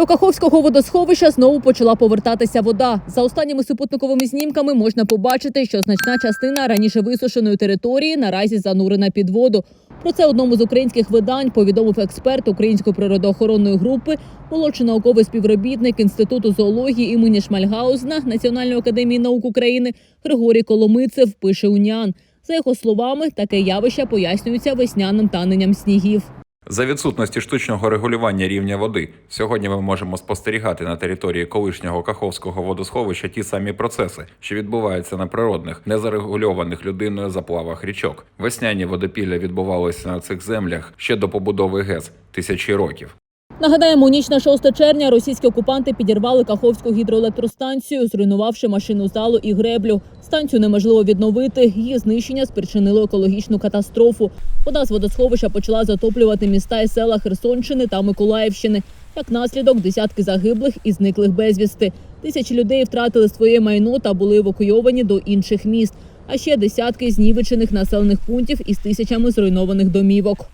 До Каховського водосховища знову почала повертатися вода. За останніми супутниковими знімками можна побачити, що значна частина раніше висушеної території наразі занурена під воду. Про це одному з українських видань повідомив експерт української природоохоронної групи, молодший науковий співробітник інституту зоології імені Шмальгаузна Національної академії наук України Григорій Коломицев. Пише Уніан. За його словами, таке явище пояснюється весняним таненням снігів. За відсутності штучного регулювання рівня води сьогодні ми можемо спостерігати на території колишнього Каховського водосховища ті самі процеси, що відбуваються на природних, незарегульованих людиною заплавах річок. Весняні водопілля відбувалися на цих землях ще до побудови ГЕС тисячі років. Нагадаємо, ніч на 6 червня російські окупанти підірвали Каховську гідроелектростанцію, зруйнувавши машину залу і греблю. Станцію неможливо відновити. Її знищення спричинило екологічну катастрофу. Вода з водосховища почала затоплювати міста і села Херсонщини та Миколаївщини. Як наслідок, десятки загиблих і зниклих безвісти. Тисячі людей втратили своє майно та були евакуйовані до інших міст. А ще десятки знівечених населених пунктів із тисячами зруйнованих домівок.